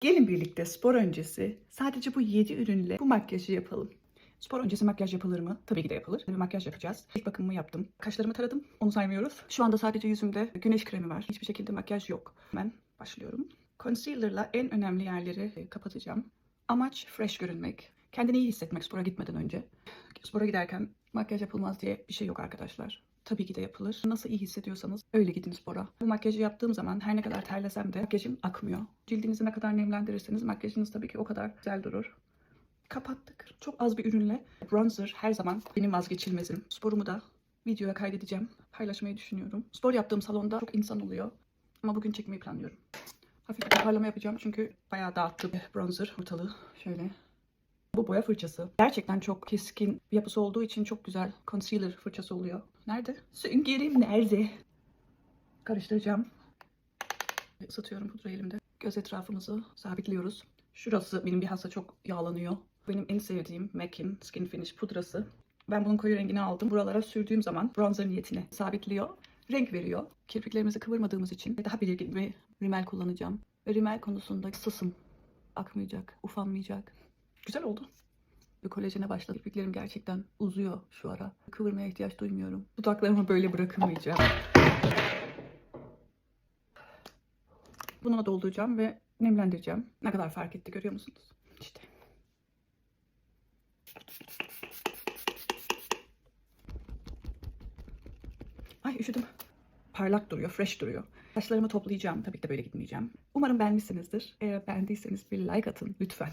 Gelin birlikte spor öncesi sadece bu 7 ürünle bu makyajı yapalım. Spor öncesi makyaj yapılır mı? Tabii ki de yapılır. Bir makyaj yapacağız. İlk bakımımı yaptım. Kaşlarımı taradım. Onu saymıyoruz. Şu anda sadece yüzümde güneş kremi var. Hiçbir şekilde makyaj yok. Hemen başlıyorum. Concealer'la en önemli yerleri e, kapatacağım. Amaç fresh görünmek. Kendini iyi hissetmek spora gitmeden önce. Spora giderken makyaj yapılmaz diye bir şey yok arkadaşlar. Tabii ki de yapılır. Nasıl iyi hissediyorsanız öyle gidin spora. Bu makyajı yaptığım zaman her ne kadar terlesem de makyajım akmıyor. Cildinizi ne kadar nemlendirirseniz makyajınız tabii ki o kadar güzel durur. Kapattık. Çok az bir ürünle bronzer her zaman benim vazgeçilmezim. Sporumu da videoya kaydedeceğim. Paylaşmayı düşünüyorum. Spor yaptığım salonda çok insan oluyor. Ama bugün çekmeyi planlıyorum. Hafif bir toparlama yapacağım çünkü bayağı dağıttım bronzer ortalığı. Şöyle. Bu boya fırçası. Gerçekten çok keskin yapısı olduğu için çok güzel concealer fırçası oluyor. Nerede? Süngerim nerede? Karıştıracağım. Isıtıyorum pudra elimde. Göz etrafımızı sabitliyoruz. Şurası benim bilhassa çok yağlanıyor. Benim en sevdiğim MAC'in Skin Finish pudrası. Ben bunun koyu rengini aldım. Buralara sürdüğüm zaman bronzer niyetine sabitliyor. Renk veriyor. Kirpiklerimizi kıvırmadığımız için daha belirgin bir rimel kullanacağım. Ve rimel konusunda sısım. Akmayacak, ufanmayacak. Güzel oldu. Kolajene başladı. Kirpiklerim gerçekten uzuyor şu ara. Kıvırmaya ihtiyaç duymuyorum. Dudaklarımı böyle bırakamayacağım. Bununla dolduracağım ve nemlendireceğim. Ne kadar fark etti görüyor musunuz? İşte. Ay üşüdüm. Parlak duruyor, fresh duruyor. Saçlarımı toplayacağım. Tabii ki de böyle gitmeyeceğim. Umarım beğenmişsinizdir. Eğer beğendiyseniz bir like atın lütfen.